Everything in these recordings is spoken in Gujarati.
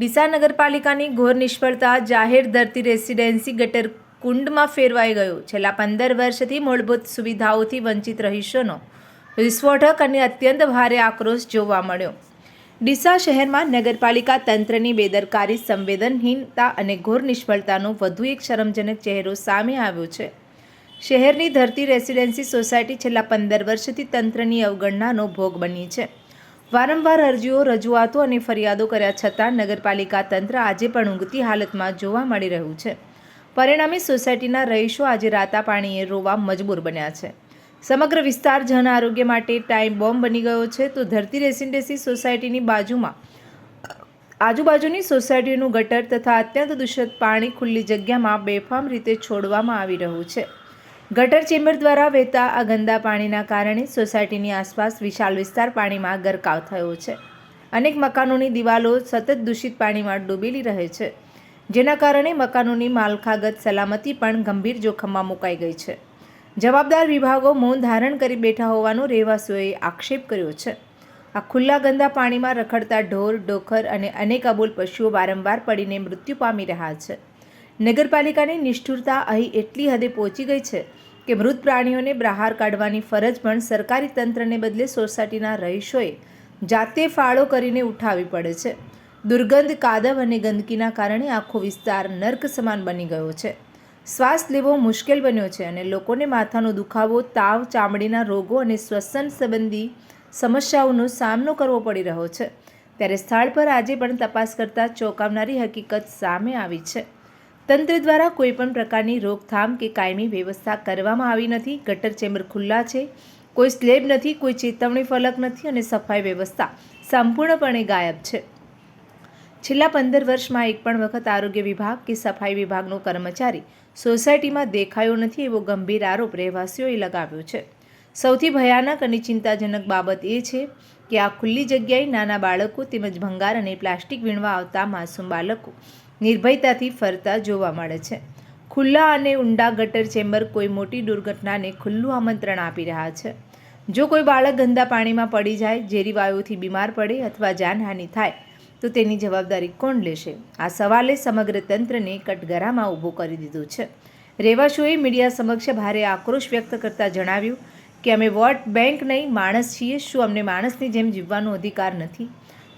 ડીસા નગરપાલિકાની ઘોર નિષ્ફળતા જાહેર ધરતી રેસિડેન્સી ગટર કુંડમાં ફેરવાઈ ગયું. છેલ્લા પંદર વર્ષથી મૂળભૂત સુવિધાઓથી વંચિત રહીશોનો વિસ્ફોટક અને અત્યંત ભારે આક્રોશ જોવા મળ્યો. ડીસા શહેરમાં નગરપાલિકા તંત્રની બેદરકારી, સંવેદનહીનતા અને ઘોર નિષ્ફળતાનો વધુ એક શરમજનક ચહેરો સામે આવ્યો છે. શહેરની ધરતી રેસિડેન્સી સોસાયટી છેલ્લા પંદર વર્ષથી તંત્રની અવગણનાનો ભોગ બની છે. વારંવાર અરજીઓ, રજૂઆતો અને ફરિયાદો કર્યા છતાં નગરપાલિકા તંત્ર આજે પણ ઊંઘતી હાલતમાં જોવા મળી રહ્યું છે. પરિણામે સોસાયટીના રહીશો આજે રાતા પાણીએ રોવા મજબૂર બન્યા છે. સમગ્ર વિસ્તાર જન આરોગ્ય માટે ટાઈમ બોમ્બ બની ગયો છે તો ધરતી રેસિડેન્સી સોસાયટીની બાજુમાં આજુબાજુની સોસાયટીનું ગટર તથા અત્યંત દૂષિત પાણી ખુલ્લી જગ્યામાં બેફામ રીતે છોડવામાં આવી રહ્યું છે. ગટર ચેમ્બર દ્વારા વહેતા આ ગંદા પાણીના કારણે સોસાયટીની આસપાસ વિશાળ વિસ્તાર પાણીમાં ગરકાવ થયો છે. અનેક મકાનોની દિવાલો સતત દૂષિત પાણીમાં ડૂબેલી રહે છે. જેના કારણે મકાનોની માળખાગત સલામતી પણ ગંભીર જોખમમાં મુકાઈ ગઈ છે. જવાબદાર વિભાગો મૌન ધારણ કરી બેઠા હોવાનો રહેવાસીઓએ આક્ષેપ કર્યો છે. આ ખુલ્લા ગંદા પાણીમાં રખડતા ઢોર, ડોખર અને અનેક અબોલ પશુઓ વારંવાર પડીને મૃત્યુ પામી રહ્યા છે. નગરપાલિકાની નિષ્ઠુરતા અહીં એટલી હદે પહોંચી ગઈ છે કે મૃત પ્રાણીઓને બહાર કાઢવાની ફરજ પણ સરકારી તંત્રને બદલે સોસાયટીના રહીશોએ જાતે ફાળો કરીને ઉઠાવવી પડે છે. દુર્ગંધ, કાદવ અને ગંદકીના કારણે આખો વિસ્તાર નર્ક સમાન બની ગયો છે. શ્વાસ લેવો મુશ્કેલ બન્યો છે અને લોકોને માથાનો દુખાવો, તાવ, ચામડીના રોગો અને શ્વસન સંબંધી સમસ્યાઓનો સામનો કરવો પડી રહ્યો છે. ત્યારે સ્થળ પર આજે પણ તપાસ કરતાં ચોંકાવનારી હકીકત સામે આવી છે. તંત્ર દ્વારા કોઈપણ પ્રકારની રોકથામ કે કાયમી વ્યવસ્થા કરવામાં આવી નથી, ગટર ચેમ્બર ખુલ્લા છે, કોઈ સ્લેબ નથી, કોઈ ચેતવણી ફલક નથી અને સફાઈ વ્યવસ્થા સંપૂર્ણપણે ગાયબ છે. છેલ્લા પંદર વર્ષમાં એક પણ વખત આરોગ્ય વિભાગ કે સફાઈ વિભાગનો કર્મચારી સોસાયટીમાં દેખાયો નથી એવો ગંભીર આરોપ રહેવાસીઓએ લગાવ્યો છે. સૌથી ભયાનક અને ચિંતાજનક બાબત એ છે કે આ ખુલ્લી જગ્યાએ નાના બાળકો તેમજ ભંગાર અને પ્લાસ્ટિક વીણવા આવતા માસૂમ બાળકો નિર્ભયતાથી ફરતા જોવા મળે છે. ખુલ્લા અને ઊંડા ગટર ચેમ્બર કોઈ મોટી દુર્ઘટનાને ખુલ્લું આમંત્રણ આપી રહ્યા છે. જો કોઈ બાળક ગંદા પાણીમાં પડી જાય, ઝેરી વાયુથી બીમાર પડે અથવા જાનહાનિ થાય, તો તેની જવાબદારી કોણ લેશે? આ સવાલે સમગ્ર તંત્રને કટગરામાં ઊભું કરી દીધું છે. રહેવાસીઓએ મીડિયા સમક્ષ ભારે આક્રોશ વ્યક્ત કરતા જણાવ્યું કે અમે વોટ બેંક નહીં, માણસ છીએ. શું અમને માણસની જેમ જીવવાનો અધિકાર નથી?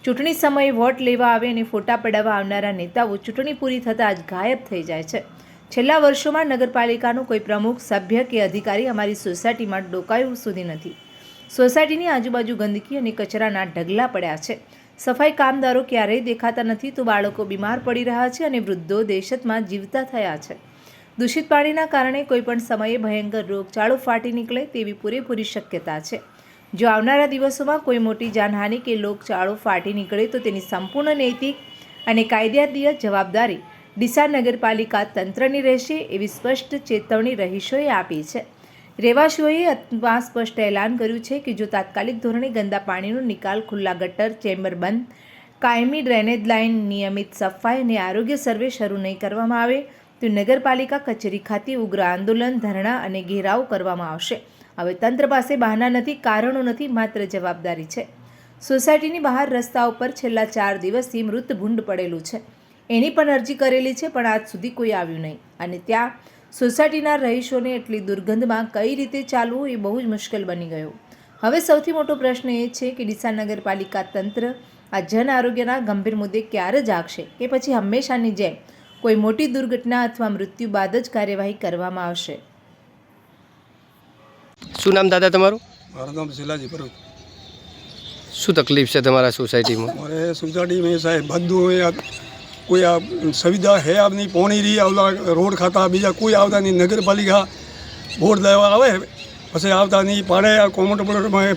ચૂંટણી સમયે વોટ લેવા આવે અને ફોટા પડાવવા આવનારા નેતાઓ ચૂંટણી પૂરી થતાં જ ગાયબ થઈ જાય છે. છેલ્લા વર્ષોમાં નગરપાલિકાનો કોઈ પ્રમુખ, સભ્ય કે અધિકારી અમારી સોસાયટીમાં ડોકાયું સુધી નથી. સોસાયટીની આજુબાજુ ગંદકી અને કચરાના ઢગલા પડ્યા છે. સફાઈ કામદારો ક્યારેય દેખાતા નથી તો બાળકો બીમાર પડી રહ્યા છે અને વૃદ્ધો દેશતમાં જીવતા થયા છે. દૂષિત પાણીના કારણે કોઈપણ સમયે ભયંકર રોગચાળો ફાટી નીકળે તેવી પૂરેપૂરી શક્યતા છે. જો આવનારા દિવસોમાં કોઈ મોટી જાનહાનિ કે લોકચાળો ફાટી નીકળે તો તેની સંપૂર્ણ નૈતિક અને કાયદાકીય જવાબદારી ડીસા નગરપાલિકા તંત્રની રહેશે એવી સ્પષ્ટ ચેતવણી રહીશોએ આપી છે. રહેવાસીઓએ અથવા સ્પષ્ટ એલાન કર્યું છે કે જો તાત્કાલિક ધોરણે ગંદા પાણીનો નિકાલ ખુલ્લા ગટર, ચેમ્બર બંધ, કાયમી ડ્રેનેજ લાઇન, નિયમિત સફાઈ અને આરોગ્ય સર્વે શરૂ નહીં કરવામાં આવે, તો નગરપાલિકા કચેરી ખાતે ઉગ્ર આંદોલન, ધરણા અને ઘેરાવ કરવામાં આવશે. હવે તંત્ર પાસે બહાના નથી, કારણો નથી, માત્ર જવાબદારી છે. સોસાયટીની બહાર રસ્તા ઉપર છેલ્લા ચાર દિવસથી મૃત ભૂંડ પડેલું છે. એની પણ અરજી કરેલી છે, પણ આજ સુધી કોઈ આવ્યું નહીં. અને ત્યાં સોસાયટીના રહીશોને એટલી દુર્ગંધમાં કઈ રીતે ચાલવું એ બહુ જ મુશ્કેલ બની ગયું. હવે સૌથી મોટો પ્રશ્ન એ છે કે ડીસા નગરપાલિકા તંત્ર આ જન આરોગ્યના ગંભીર મુદ્દે ક્યારે જાગશે? કે પછી હંમેશાની જેમ કોઈ મોટી દુર્ઘટના અથવા મૃત્યુ બાદ જ કાર્યવાહી કરવામાં આવશે? શું નામ દાદા તમારું? મારું નામ શિલાજી ભરૂચ શું તકલીફ છે તમારા સોસાયટીમાં? મારે સોસાયટીમાં સાહેબ બધું કોઈ આ સુવિધા હે આપની પોણી રહી આવતા રોડ ખાતા બીજા કોઈ આવતા નહીં નગરપાલિકા બોર્ડ દેવા આવે પછી આવતા નહીં પાડે આ કોમોટ બોર્ડમાં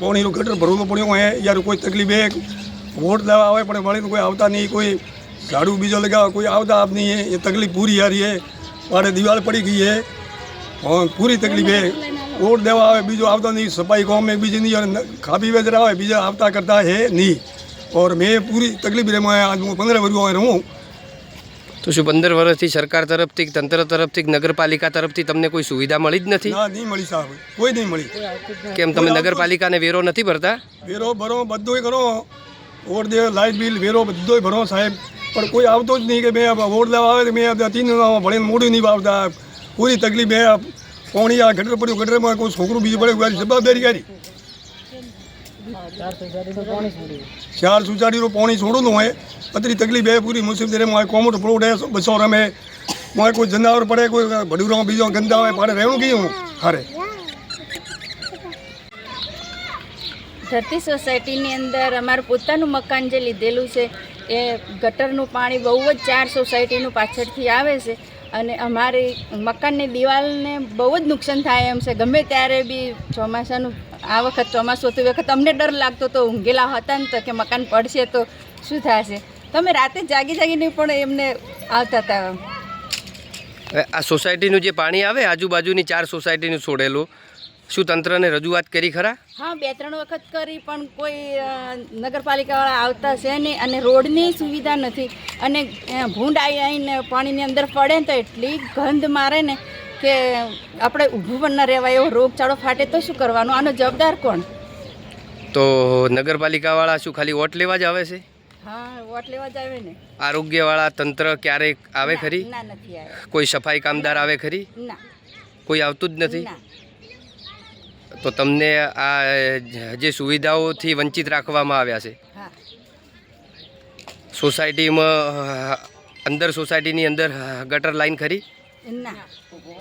પોણીનું ગટર ભરવું પડ્યું હે યાર કોઈ તકલીફ હે? વોટ દેવા આવે પણ મળીને કોઈ આવતા નહીં કોઈ ઝાડુ બીજો લગાવે કોઈ આવતા આપ નહીં એ તકલીફ પૂરી હારી હે પાડે દિવાળ પડી ગઈ હે પૂરી તકલીફ હે. રોડ દેવા આવે બીજો આવતા નહીં. સફાઈ કોમ બીજી નહીં અને ખાપી વેદરા આવે બીજા આવતા કરતા હે નહીં. ઓર મેં પૂરી તકલીફ રહે આજ હું પંદર વર્ષ રહું. તો શું પંદર વર્ષથી સરકાર તરફથી તંત્ર તરફથી નગરપાલિકા તરફથી તમને કોઈ સુવિધા મળી જ નથી? ના નહીં મળી સાહેબ. કોઈ નહીં મળી. કેમ તમે નગરપાલિકાને વેરો નથી ભરતા? વેરો ભરો બધું કરો. વોટ દે લાઇટ બિલ વેરો બધું ભરો સાહેબ. પણ કોઈ આવતો જ નહીં કે મેં વોટ લેવા આવે તો મેં તીન ભણીને મોડું નહીં આવતા પૂરી તકલીફ મેં પોણી આ ગટર પડ્યું, ગટરમાં કોઈ છોકરું બીજું પડે મારી જવાબદારી કરી ચાર સુચાડીનું પાણી છોડું હોય, અત્રી તકલીફ એ પૂરી મુસીબત રે મારે કોમોટ હે બસો રમે. મારે કોઈ જનાવર પડે, કોઈ ભડુરા બીજો ગંદા હોય પાડે રહેવું કયું હારે. ધરતી સોસાયટીની અંદર અમારું પોતાનું મકાન જે લીધેલું છે, એ ગટરનું પાણી બહુ જ ચાર સોસાયટીનું પાછળથી આવે છે. અને અમારી મકાનની દિવાલને બહુ જ નુકસાન થાય એમ છે. ગમે ત્યારે બી ચોમાસાનું આ વખત ચોમાસું હતું વખત અમને ડર લાગતો તો ઊંઘેલા હતા ને તો કે મકાન પડશે તો શું થશે? તો અમે રાતે જાગી જાગીને પણ એમને આવતા હતા. આ સોસાયટીનું જે પાણી આવે, આજુબાજુની ચાર સોસાયટીનું છોડેલું શું તંત્રને રજૂઆત કરી ખરા? હા બે ત્રણ વખત કરી પણ કોઈ નગરપાલિકાવાળા આવતા છે નહીં અને રોડની સુવિધા નથી. અને ભૂંડ આવી આવીને પાણીની અંદર પડે ને તો એટલી ગંધ મારે ને કે આપણે ઊભું પણ ન રહેવાય એવો રોગચાળો ફાટે તો શું કરવાનું? આનો જવાબદાર કોણ? તો નગરપાલિકાવાળા શું ખાલી વોટ લેવા જ આવે છે? હા વોટ લેવા જ આવે ને. આરોગ્યવાળા તંત્ર ક્યારેક આવે ખરી? ના નથી આવ્યા કોઈ સફાઈ કામદાર આવે ખરી? ના. કોઈ આવતું જ નથી? ના. તો તમને આ જે સુવિધાઓથી વંચિત રાખવામાં આવ્યા છે. સોસાયટીમાં અંદર સોસાયટીની અંદર ગટર લાઈન ખરી?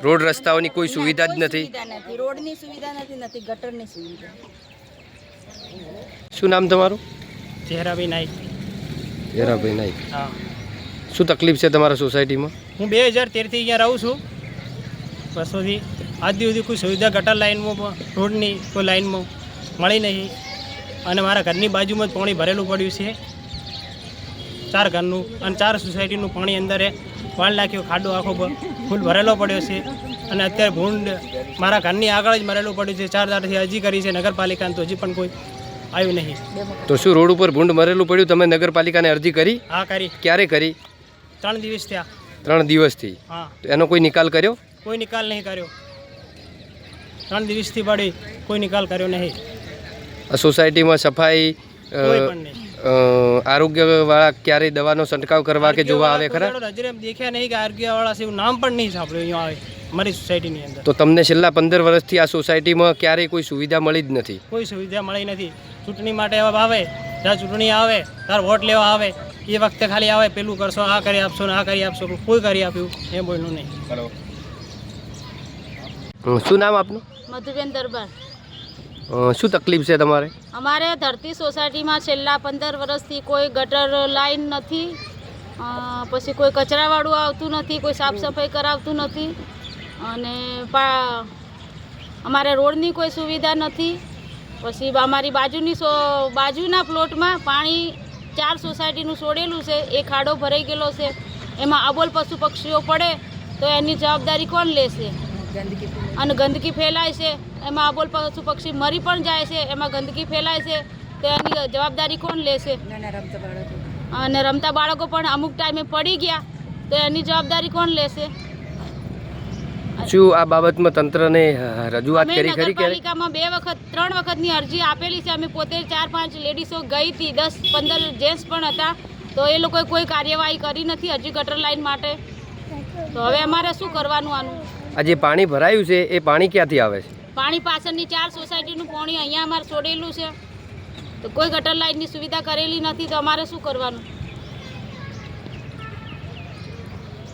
રોડ રસ્તાઓની કોઈ સુવિધા જ નથી? રોડની સુવિધા નથી નથી ગટરની સુવિધા. શું નામ તમારું? ચહેરાભાઈ નાઈક. હેરાભાઈ નાઈક. હા. શું તકલીફ છે તમારા સોસાયટીમાં? હું બે હજાર તેરથી અહીંયા રહું છું. વર્ષોથી આજ સુધી કોઈ સુવિધા ગટર લાઇનમાં રોડની કોઈ લાઇનમાં મળી નહીં. અને મારા ઘરની બાજુમાં જ પાણી ભરેલું પડ્યું છે. ચાર ઘરનું અને ચાર સોસાયટીનું પાણી અંદર વાળ નાખ્યો ખાડો આખો ફૂલ ભરેલો પડ્યો છે. અને અત્યારે ભૂંડ મારા ઘરની આગળ જ મરેલું પડ્યું છે. ચાર દાડથી અરજી કરી છે નગરપાલિકાને તો હજી પણ કોઈ આવ્યું નહીં. તો શું રોડ ઉપર ભૂંડ મરેલું પડ્યું? તમે નગરપાલિકાને અરજી કરી? હા કરી. ક્યારે કરી? ત્રણ દિવસ થયા. ત્રણ દિવસથી? હા. એનો કોઈ નિકાલ કર્યો? કોઈ નિકાલ નહીં કર્યો. ત્રણ દિવસથી પડી કોઈ નિકાલ કર્યો નહીં. સોસાયટીમાં સફાઈ આરોગ્યવાળા ક્યારેય દવાનો છંટકાવ કરવા કે જોવા આવે ખરા? દેખ્યા નહીં કે આરોગ્યવાળા છે એવું નામ પણ નહીં સાંભળ્યું અહીંયા આવે મારી સોસાયટીની અંદર. તો તમને છેલ્લા પંદર વર્ષથી આ સોસાયટીમાં ક્યારેય કોઈ સુવિધા મળી જ નથી? કોઈ સુવિધા મળી નથી. ચૂંટણી માટે આવે જ્યાં ચૂંટણી આવે ત્યારે વોટ લેવા આવે એ વખતે ખાલી આવે પેલું કરશો આ કરી આપશો ને આ કરી આપશો કોઈ કરી આપ્યું એ બોલ્યું નહીં. શું નામ આપનું? મધુબેન દરબાર શું તકલીફ છે તમારે? અમારે ધરતી સોસાયટીમાં છેલ્લા પંદર વર્ષથી કોઈ ગટર લાઈન નથી પછી કોઈ કચરાવાળું આવતું નથી કોઈ સાફ સફાઈ કરાવતું નથી અને પા અમારે રોડની કોઈ સુવિધા નથી પછી અમારી બાજુની સો બાજુના પ્લોટમાં પાણી ચાર સોસાયટીનું છોડેલું છે એ ખાડો ભરાઈ ગયેલો છે એમાં અબોલ પશુ પક્ષીઓ પડે તો એની જવાબદારી કોણ લેશે? અને ગંદકી ફેલાય છે એમાં અબોલ પશુ પક્ષી મરી પણ જાય છે એમાં ગંદકી ફેલાય છે તો એની જવાબદારી કોણ લેશે? અને રમતા બાળકો પણ અમુક ટાઈમે પડી ગયા તો એની જવાબદારી કોણ લેશે? શું આ બાબતમાં તંત્રને રજૂઆત અમે કરી ખરી નગરપાલિકામાં બે વખત ત્રણ વખતની અરજી આપેલી છે અમે પોતે ચાર પાંચ લેડીસો ગઈ હતી દસ પંદર જેન્ટ્સ પણ હતા તો એ લોકોએ કોઈ કાર્યવાહી કરી નથી હજી ગટર લાઈન માટે. તો હવે અમારે શું કરવાનું આનું? આ જે પાણી ભરાયું છે એ પાણી ક્યાંથી આવે છે? પાણી પાછળની ચાર સોસાયટીનું પાણી અહીંયા અમારે છોડેલું છે. તો કોઈ ગટર લાઇનની સુવિધા કરેલી નથી તો અમારે શું કરવાનું?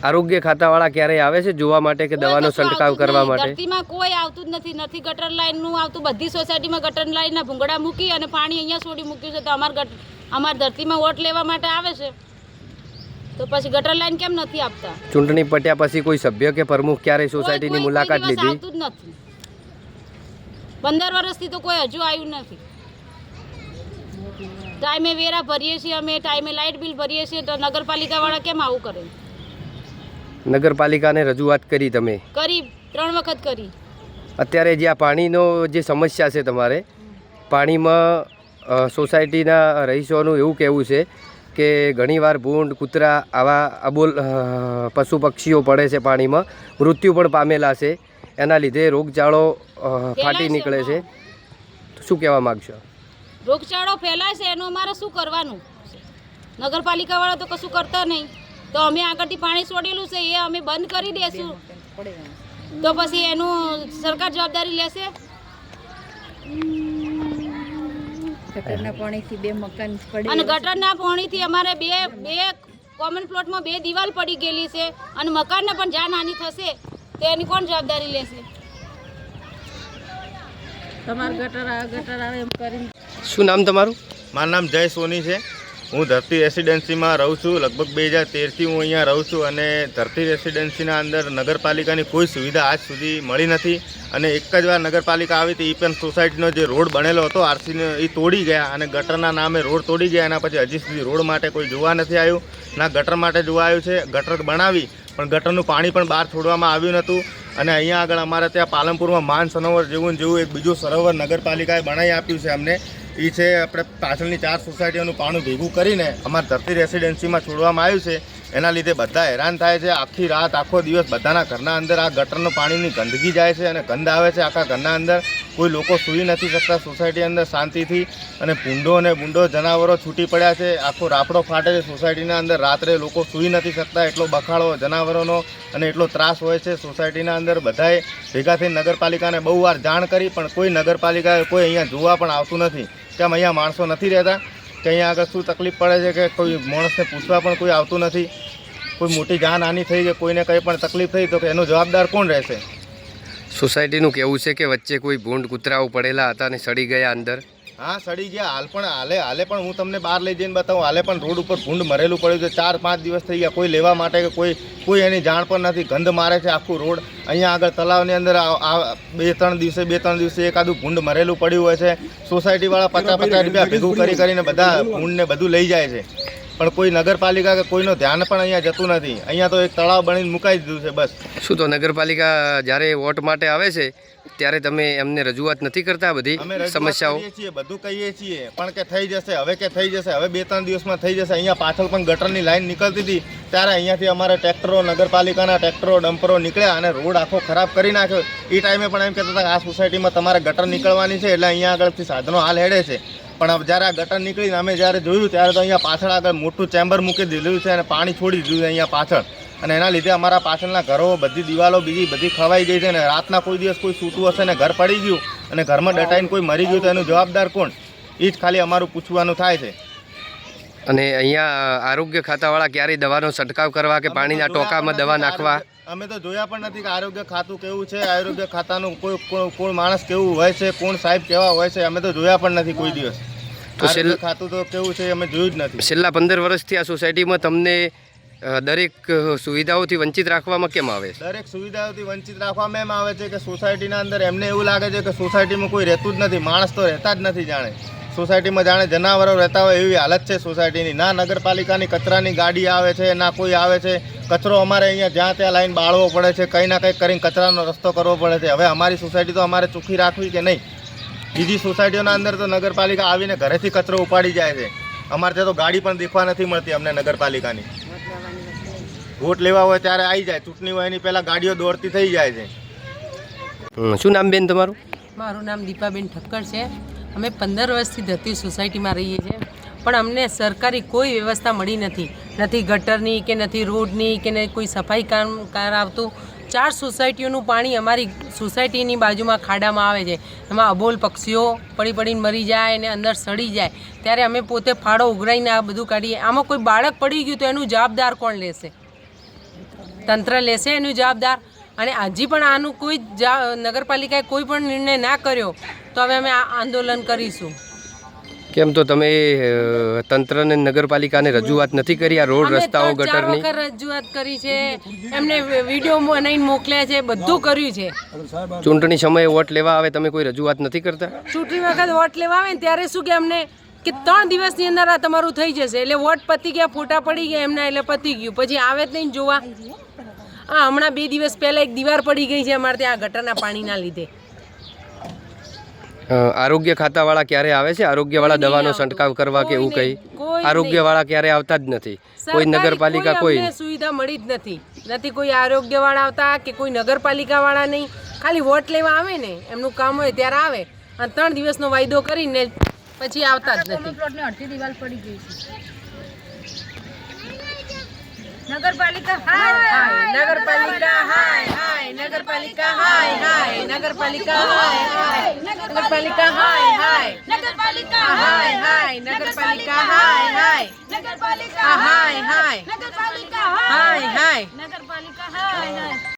આરોગ્ય ખાતાવાળા ક્યારેય આવે છે જોવા માટે કે દવાનો છંટકાવ કરવા માટે? ધરતીમાં કોઈ આવતું જ નથી નથી ગટર લાઇનનું આવતું. બધી સોસાયટીમાં ગટર લાઇનના ભૂંગળા મૂકી અને પાણી અહીંયા છોડી મૂક્યું છે. તો અમાર અમાર ધરતીમાં વોટ લેવા માટે આવે છે? તો પછી ગટર લાઈન કેમ નથી આપતા? ચૂંટણી પટ્યા પછી કોઈ સભ્ય કે પ્રમુખ ક્યારેય સોસાયટીની મુલાકાત લીધી? આવતું જ નથી. પંદર વર્ષથી તો કોઈ હજુ આવ્યું નથી. ટાઈમે વેરા ભરીએ છીએ અમે ટાઈમે લાઇટ બિલ ભરીએ છીએ તો નગરપાલિકાવાળા કેમ આવું કરે? નગરપાલિકાને રજૂઆત કરી તમે? કરી ત્રણ વખત કરી. અત્યારે જે આ પાણીનો જે સમસ્યા છે તમારે પાણીમાં સોસાયટીના રહીશોનું એવું કહેવું છે કે ઘણીવાર ભૂંડ કૂતરા આવા અબોલ પશુ પક્ષીઓ પડે છે પાણીમાં. મૃત્યુ પણ પામેલા છે. એના લીધે રોગચાળો ફાટી નીકળે છે. શું કહેવા માગશો? રોગચાળો ફેલાય છે એનું અમારે શું કરવાનું? નગરપાલિકાવાળા તો કશું કરતા નહીં. તો અમે આગળથી પાણી છોડેલું છે એ અમે બંધ કરી દઈશું તો પછી એનું સરકાર જવાબદારી લેશે? ગટરના પાણીથી બે મકાન પડે અને ગટરના પાણીથી અમારે બે બે કોમન પ્લોટમાં બે દિવાલ પડી ગયેલી છે અને મકાનને પણ જાનહાનિ થશે તેની એની કોણ જવાબદારી લેશે? તમારું ગટર આ ગટર આવે એમ કરીને. શું નામ તમારું? મારું નામ જય સોની છે. હું ધરતી રેસિડેન્સીમાં રહું છું, લગભગ બે હજાર તેરથી હું અહીંયા રહું છું અને ધરતી રેસિડેન્સીના અંદર નગરપાલિકાની કોઈ સુવિધા આજ સુધી મળી નથી. અને એક જ વાર નગરપાલિકા આવી હતી પણ સોસાયટીનો જે રોડ બનેલો હતો, આરસીનો એ તોડી ગયા અને ગટરના નામે રોડ તોડી ગયા, એના પછી હજી સુધી રોડ માટે કોઈ જોવા નથી આવ્યું. ના, ગટર માટે જોવા આવ્યું છે, ગટર બનાવી, પણ ગટરનું પાણી પણ બહાર છોડવામાં આવ્યું નહોતું. અને અહીંયા આગળ અમારે ત્યાં પાલનપુરમાં માન સરોવર જેવું જેવું એક બીજું સરોવર નગરપાલિકાએ બનાવી આપ્યું છે અમને. એ છે, આપણે પાછળની ચાર સોસાયટીઓનું પાણી ભેગું કરીને અમારા ધરતી રેસિડેન્સીમાં છોડવામાં આવ્યું છે. એના લીધે બધા હેરાન થાય છે. આખી રાત, આખો દિવસ બધાના ઘરના અંદર આ ગટરનું પાણીની ગંદકી જાય છે અને ગંધ આવે છે આખા ઘરના અંદર. કોઈ લોકો સૂઈ નથી શકતા સોસાયટી અંદર શાંતિથી અને ભૂંડો અને બુંડો જનાવરો છૂટી પડ્યા છે. આખો રાફડો ફાટે છે સોસાયટીના અંદર. રાત્રે લોકો સૂઈ નથી શકતા. એટલો બખાડો જનાવરોનો અને એટલો ત્રાસ હોય છે સોસાયટીના અંદર. બધાએ ભેગા થઈને નગરપાલિકાને બહુ વાર જાણ કરી, પણ કોઈ નગરપાલિકાએ કોઈ અહીંયા જોવા પણ આવતું નથી. કેમ અહીંયા માણસો નથી રહેતા? કે અહીંયા આગળ શું તકલીફ પડે છે કે કોઈ માણસને પૂછવા પણ કોઈ આવતું નથી? કોઈ મોટી જાનહાનિ થઈ કે કોઈને કંઈ પણ તકલીફ થઈ તો કે એનો જવાબદાર કોણ રહેશે? સોસાયટીનું કહેવું છે કે વચ્ચે કોઈ ભૂંડ કૂતરાઓ પડેલા હતા અને સડી ગયા અંદર. હા, સડી ગયા. હાલ પણ, હાલે હાલે પણ હું તમને બહાર લઈ જઈને બતાવું. હાલે પણ રોડ ઉપર ભૂંડ મરેલું પડ્યું છે. ચાર, પાંચ દિવસ થઈ ગયા. કોઈ લેવા માટે કે કોઈ કોઈ એની જાણ પણ નથી. ગંધ મારે છે આખું રોડ. અહીંયા આગળ તલાવની અંદર આ- બે, ત્રણ દિવસે, બે, ત્રણ દિવસે એકાદું ભૂંડ મરેલું પડ્યું હોય છે. સોસાયટીવાળા પચાસ પચાસ રૂપિયા ભેગું કરી, કરીને બધા ભૂંડને બધું લઈ જાય છે. પણ કોઈ નગરપાલિકા કે કોઈનું ધ્યાન પણ અહીંયા જતું નથી. અહીંયા તો એક તળાવ બનીને મુકાઈ દીધું છે બસ. શું તો નગરપાલિકા જ્યારે વોટ માટે આવે છે ત્યારે તમે એમને રજૂઆત નથી કરતા બધી સમસ્યાઓ? છીએ બધું કહીએ છીએ પણ કે થઈ જશે હવે કે થઈ જશે હવે બે ત્રણ દિવસમાં થઈ જશે. અહીંયા પાછળ પણ ગટરની લાઈન નીકળતી હતી ત્યારે અહીંયાથી અમારે ટ્રેક્ટરો નગરપાલિકાના ટ્રેક્ટરો ડમ્પરો નીકળ્યા અને રોડ આખો ખરાબ કરી નાખ્યો. એ ટાઈમે પણ એમ કહેતા હતા આ સોસાયટીમાં તમારે ગટર નીકળવાની છે એટલે અહીંયા આગળથી સાધનો હાલ હેડે છે. પણ જ્યારે આ ગટર નીકળીને અમે જ્યારે જોયું ત્યારે તો અહીંયા પાછળ આગળ મોટું ચેમ્બર મૂકી દીધું છે અને પાણી છોડી દીધું છે અહીંયા પાછળ. અને એના લીધે અમારા પાછળના ઘરો બધી દિવાલો બીજી બધી ખવાઈ ગઈ છે અને રાતના કોઈ દિવસ કોઈ સૂતું હશે ને ઘર પડી ગયું અને ઘરમાં ડટાઈને કોઈ મરી ગયું તો એનું જવાબદાર કોણ? એ જ ખાલી અમારું પૂછવાનું થાય છે. અને અહીંયા આરોગ્ય ખાતાવાળા ક્યારેય દવાનો છંટકાવ કરવા કે પાણીના ટોકામાં દવા નાખવા? અમે તો જોયા પણ નથી કે આરોગ્ય ખાતું કેવું છે આરોગ્ય ખાતાનું કોઈ કોણ માણસ કેવું હોય છે કોણ સાહેબ કેવા હોય છે અમે તો જોયા પણ નથી કોઈ દિવસ. તો છેલ્લે- આરોગ્ય ખાતું તો કેવું છે અમે જોયું જ નથી. છેલ્લા પંદર વર્ષથી આ સોસાયટીમાં તમને દરેક સુવિધાઓથી વંચિત રાખવામાં કેમ આવે છે? દરેક સુવિધાઓથી વંચિત રાખવામાં એમ આવે છે કે સોસાયટીના અંદર એમને એવું લાગે છે કે સોસાયટીમાં કોઈ રહેતું જ નથી માણસ તો રહેતા જ નથી જાણે. સોસાયટીમાં જાણે જનાવરો રહેતા હોય એવી હાલત છે સોસાયટીની. ના નગરપાલિકાની કચરાની ગાડી આવે છે ના કોઈ આવે છે. કચરો અમારે અહીંયા જ્યાં ત્યાં લાઈન બાળવો પડે છે કંઈ ના કંઈક કરીને કચરાનો રસ્તો કરવો પડે છે. હવે અમારી સોસાયટી તો અમારે ચોખ્ખી રાખવી કે નહીં? બીજી સોસાયટીઓના અંદર તો નગરપાલિકા આવીને ઘરેથી કચરો ઉપાડી જાય છે. અમારે ત્યાં તો ગાડી પણ દેખવા નથી મળતી અમને નગરપાલિકાની. વોટ લેવા હોય ત્યારે આવી જાય. ચૂંટણી હોય એની પહેલાં ગાડીઓ દોડતી થઈ જાય છે. શું નામ બેન તમારું? મારું નામ દીપાબેન ઠક્કર છે. અમે પંદર વર્ષથી ધરતી સોસાયટીમાં રહીએ છીએ, પણ અમને સરકારી કોઈ વ્યવસ્થા મળી નથી. નથી ગટરની કે નથી રોડની કે કોઈ સફાઈ કામ કરાવતું ચાર સોસાયટીઓનું પાણી અમારી સોસાયટીની બાજુમાં ખાડામાં આવે છે. એમાં અબોલ પક્ષીઓ પડી પડીને મરી જાય અને અંદર સડી જાય. ત્યારે અમે પોતે ફાળો ઉઘરાઈને આ બધું કાઢીએ. આમાં કોઈ બાળક પડી ગયું તો એનું જવાબદાર કોણ લેશે? તંત્ર લેશે એનું જવાબદાર. અને હજી પણ આનું કોઈ નગરપાલિકાએ કોઈ પણ નિર્ણય ના કર્યો તો હવે અમે આ આંદોલન કરીશું. કેમ તો તમે તંત્રને નગરપાલિકાને રજૂઆત નથી કરી આ રોડ રસ્તાઓ ગટર ગટરની? રજૂઆત કરી છે. એમને વીડિયો બનાવીને મોકલ્યા છે બધું કર્યું છે. ચૂંટણી સમયે વોટ લેવા આવે તમે કોઈ રજૂઆત નથી કરતા? ચૂંટણી વખત વોટ લેવા આવે ને ત્યારે શું કે અમને કે ત્રણ દિવસની અંદર આ તમારું થઈ જશે. એટલે વોટ પતી ગયા ફોટા પડી ગયા એમના એટલે પતી ગયું. પછી આવે જ નહીં જોવા. હા હમણાં બે દિવસ પહેલાં એક દીવાર પડી ગઈ છે અમારે ત્યાં આ ગટરના પાણીના લીધે. આરોગ્ય ખાતાવાળા ક્યારે આવે છે? આરોગ્યવાળા કોઈ દવાનો છંટકાવ કરવા કે એવું કોઈ આરોગ્યવાળા ક્યારે આવતા જ નથી? કોઈ નગરપાલિકા કોઈ સુવિધા મળી જ નથી. નથી કોઈ આરોગ્યવાળા આવતા કે કોઈ નગરપાલિકાવાળા નહીં. ખાલી વોટ લેવા આવે ને એમનું કામ હોય ત્યારે આવે. અને ત્રણ દિવસનો વાયદો કરીને પછી આવતા જ નથી. પ્લોટની અડધી દિવાલ પડી ગઈ છે. નગરપાલિકા હાય હાય નગરપાલિકા હાય હાય નગરપાલિકા હાય હાય નગરપાલિકા હાય હાય નગરપાલિકા હાય હાય નગરપાલિકા હાય હાય નગરપાલિકા હાય હાય નગરપાલિકા હાય હાય નગરપાલિકા હાય હાય નગરપાલિકા હાય હાય